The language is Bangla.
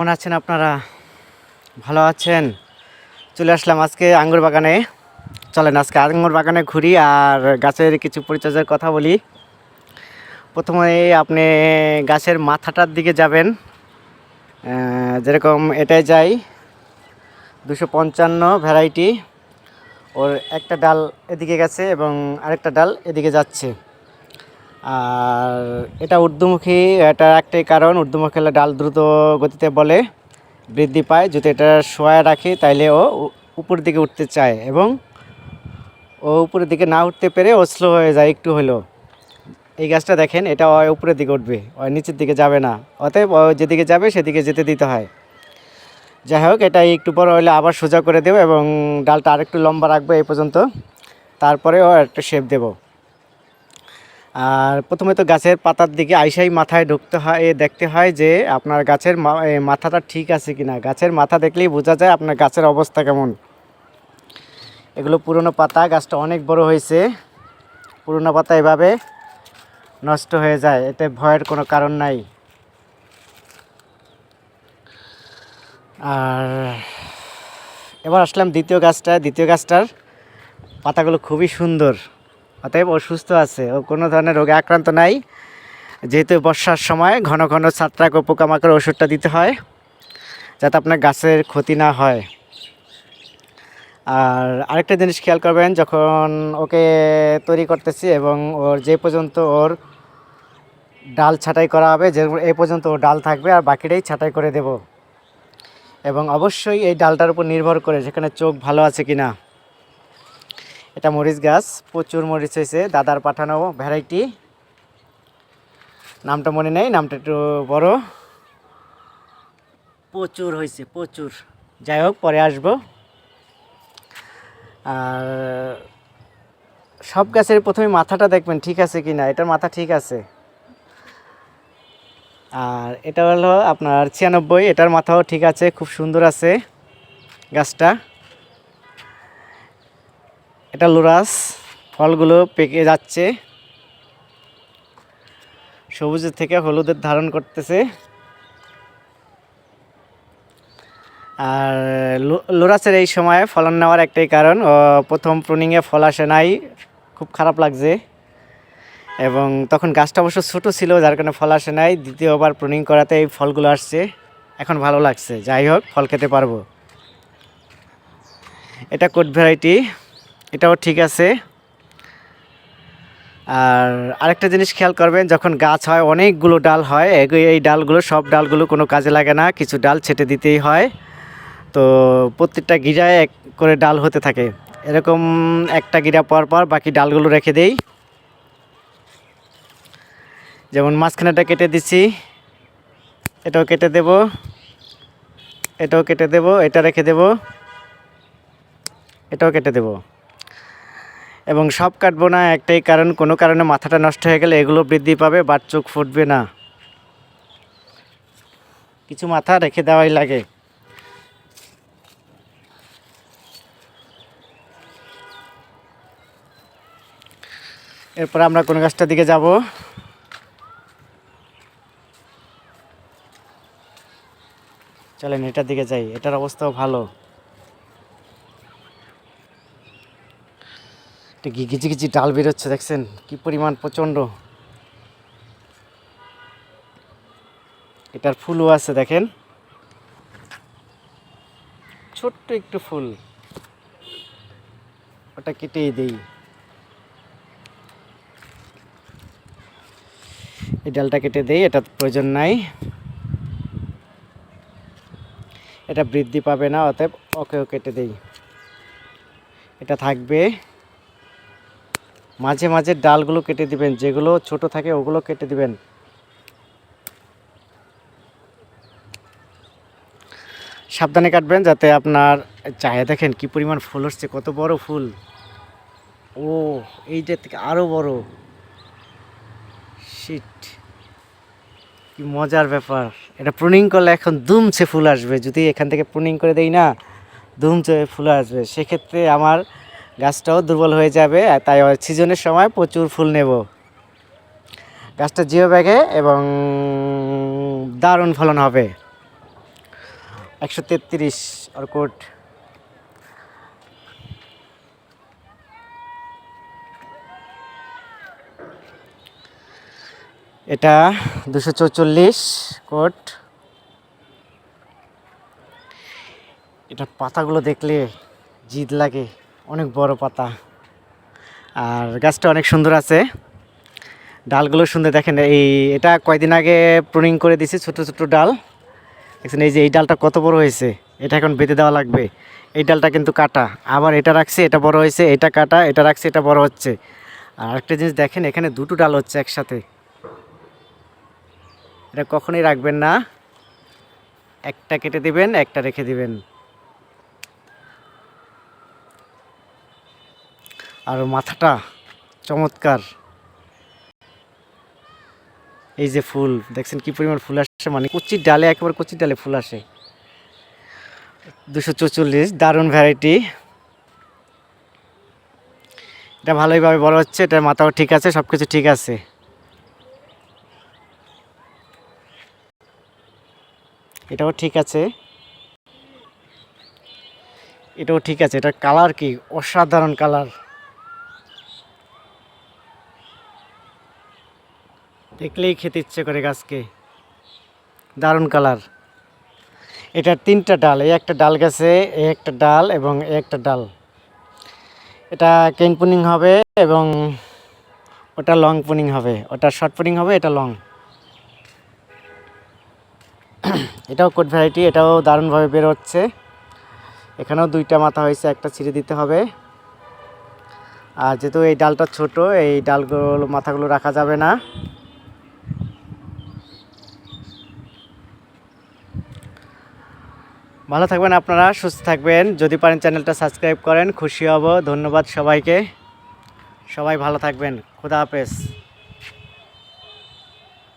কেমন আছেন আপনারা? ভালো আছেন? চলে আসলাম আজকে আঙ্গুর বাগানে। চলেন আজকে আঙ্গুর বাগানে ঘুরি আর গাছের কিছু পরিচর্যার কথা বলি। প্রথমে আপনি গাছের মাথাটার দিকে যাবেন। যেরকম এটাই যাই, দুশো পঞ্চান্ন ভ্যারাইটি। ওর একটা ডাল এদিকে গেছে এবং আরেকটা ডাল এদিকে যাচ্ছে। আর এটা ঊর্ধ্বমুখী, এটা একটাই কারণ, ঊর্ধ্বমুখী হলে ডাল দ্রুত গতিতে বলে, বৃদ্ধি পায়। যদি এটা শোয়া রাখি, তাইলে ও উপরের দিকে উঠতে চায় এবং ও উপরের দিকে না উঠতে পেরে ও স্লো হয়ে যায় একটু হলেও। এই গাছটা দেখেন, এটা ও উপরের দিকে উঠবে ও নিচের দিকে যাবে না। অতএব ও যেদিকে যাবে, সেদিকে যেতে দিতে হয়। যাই হোক, এটা একটু পর হলে আবার সোজা করে দেবো এবং ডালটা আরেকটু লম্বা রাখব এই পর্যন্ত। তারপরে ও একটা শেপ দেবো। আর প্রথমে তো গাছের পাতার দিকে আইসাই মাথায় ঢুকতে হয় দেখতে হয় যে আপনার গাছের মাথাটা ঠিক আছে কিনা। গাছের মাথা দেখলেই বোঝা যায় আপনার গাছের অবস্থা কেমন। এগুলো পুরনো পাতা, গাছটা অনেক বড় হয়েছে। পুরনো পাতা এভাবে নষ্ট হয়ে যায়, এতে ভয়ের কোনো কারণ নাই। আর এবার আসলাম দ্বিতীয় গাছটা দ্বিতীয় গাছটার পাতাগুলো খুবই সুন্দর। অতএব ও সুস্থ আছে। ও কোনো ধরনের রোগে আক্রান্ত নাই। যেহেতু বর্ষার সময় ঘন ঘন ছাত্রাক ও পোকামাকড় ওষুধটা দিতে হয়, যাতে আপনার গাছের ক্ষতি না হয়। আর আরেকটা জিনিস খেয়াল করবেন, যখন ওকে তৈরি করতেছি এবং ওর যে পর্যন্ত ওর ডাল ছাঁটাই করা হবে, যে এই পর্যন্ত ওর ডাল থাকবে, আর বাকিটাই ছাঁটাই করে দেব। এবং অবশ্যই এই ডালটার উপর নির্ভর করে সেখানে চোখ ভালো আছে কি না এটা মরিচ গাছ, প্রচুর মরিচ হয়েছে, দাদার পাঠানো ভ্যারাইটি নামটা মনে নেই, নামটা একটু বড়। প্রচুর হয়েছে, প্রচুর। যাই হোক, পরে আসব। আর সব গাছের প্রথমে মাথাটা দেখবেন ঠিক আছে কি না এটার মাথা ঠিক আছে। আর এটা হলো আপনার ছিয়ানব্বই, এটার মাথাও ঠিক আছে, খুব সুন্দর আছে গাছটা। এটা লোরাস, ফলগুলো পেকে যাচ্ছে। সবুজের থেকে হলুদের ধারণ করতেছে। আর লোরাসের এই সময় ফলন নেওয়ার একটাই কারণ প্রথম প্রুনিংয়ে ফল আসে নাই, খুব খারাপ লাগছে। এবং তখন গাছটা অবশ্য ছোটো ছিল, যার কারণে ফল আসে নাই। দ্বিতীয়বার প্রুনিং করাতে এই ফলগুলো আসছে। এখন ভালো লাগছে। যাই হোক, ফল খেতে পারব। এটা কোট ভ্যারাইটি। এটাও ঠিক আছে। আর আরেকটা জিনিস খেয়াল করবেন, যখন গাছ হয়, অনেকগুলো ডাল হয় এই ডালগুলো, সব ডালগুলো কোনো কাজে লাগে না, কিছু ডাল ছেটে দিতেই হয়। তো প্রত্যেকটা গিরায় এক করে ডাল হতে থাকে। এরকম একটা গিরা পর পর বাকি ডালগুলো রেখে দেই। যেমন মাঝখানেটা কেটে দিচ্ছি, এটাও কেটে দেব, এটাও কেটে দেব, এটা রেখে দেব, এটাও কেটে দেব। এবং সব কাটবো না, একটাই কারণ, কোনো কারণে মাথাটা নষ্ট হয়ে গেলে এগুলো বৃদ্ধি পাবে, বাট চোখ ফুটবে না। কিছু মাথা রেখে দেওয়াই লাগে। এরপর আমরা কোন গাছটার দিকে যাব? চলেন এটার দিকে যাই, এটার অবস্থাও ভালো। একটা গিজি গিজি ডাল বেরোচ্ছে, দেখছেন? কি পরিমাণ প্রচণ্ড। এটার ফুলও আছে, দেখেন। ছোট্ট একটু ফুল। ওটা কেটেই দেই। এই ডালটা কেটে দেই, এটা প্রয়োজন নাই। এটা বৃদ্ধি পাবে না, অতএব ওকেও কেটে দেই। এটা থাকবে। মাঝে মাঝে ডালগুলো কেটে দিবেন, যেগুলো ছোট থাকে ওগুলো কেটে দিবেন। সাবধানে কাটবেন যাতে আপনার, চায়ে দেখেন কি পরিমাণ ফুল হচ্ছে, কত বড় ফুল। ও, এইটা থেকে আরও বড়। শিট কি মজার ব্যাপার। এটা প্রুনিং করলে এখন দুমছে ফুল আসবে। যদি এখান থেকে প্রুনিং করে দেই না, দুমছে ফুল আসবে। সেক্ষেত্রে আমার গাছটাও দুর্বল হয়ে যাবে তাই সিজনের সময় প্রচুর ফুল নেব। গাছটা জিও ব্যাগে এবং দারুণ ফলন হবে। একশো তেত্রিশ অর্কুট। এটা দুশো চৌচল্লিশ কোট। এটা পাতাগুলো দেখলে জিদ লাগে। অনেক বড় পাতা। আর গাছটা অনেক সুন্দর আছে। ডালগুলো সুন্দর, দেখেন এই, এটা কয়দিন আগে প্রুনিং করে দিছি, ছোট ছোট ডাল। দেখছেন, এই যে এই ডালটা কত বড় হয়েছে, এটা এখন বেঁধে দেওয়া লাগবে। এই ডালটা কিন্তু কাটা। আবার এটা রাখছে, এটা বড় হয়েছে, এটা কাটা, এটা রাখছে, এটা বড় হচ্ছে। আর আরেকটা জিনিস দেখেন, এখানে দুটো ডাল হচ্ছে একসাথে। এটা কখনোই রাখবেন না। একটা কেটে দিবেন, একটা রেখে দিবেন। আর মাথাটা চমৎকার। এই যে ফুল, দেখছেন কি পরিমাণ ফুল আসে মানে কচির ডালে, একেবারে কচির ডালে ফুল আসে। দুশো চৌচল্লিশ, দারুণ ভ্যারাইটি এটা ভালোইভাবে বড় হচ্ছে, এটার মাথাও ঠিক আছে সব কিছু ঠিক আছে। এটাও ঠিক আছে। এটাও ঠিক আছে, এটার কালার কি? অসাধারণ কালার দেখলেই খেতে ইচ্ছে করে গাছকে। দারুণ কালার। এটা তিনটা ডাল, এই একটা ডাল গেছে, এই একটা ডাল এবং এই একটা ডাল। এটা কেন পুনিং হবে এবং ওটা লং পুনিং হবে। ওটা শর্ট পুনিং হবে, এটা লং। এটাও কোট ভ্যারাইটি, এটাও দারুণভাবে বের হচ্ছে। এখানেও দুইটা মাথা হয়েছে, একটা ছিঁড়ে দিতে হবে। আর যেহেতু এই ডালটা ছোট, এই ডালগুলো, মাথাগুলো রাখা যাবে না। ভালো থাকবেন আপনারা, সুস্থ থাকবেন। যদি পারেন চ্যানেলটা সাবস্ক্রাইব করেন, খুশি হব। ধন্যবাদ সবাইকে। সবাই ভালো থাকবেন। খুদা হাফেজ।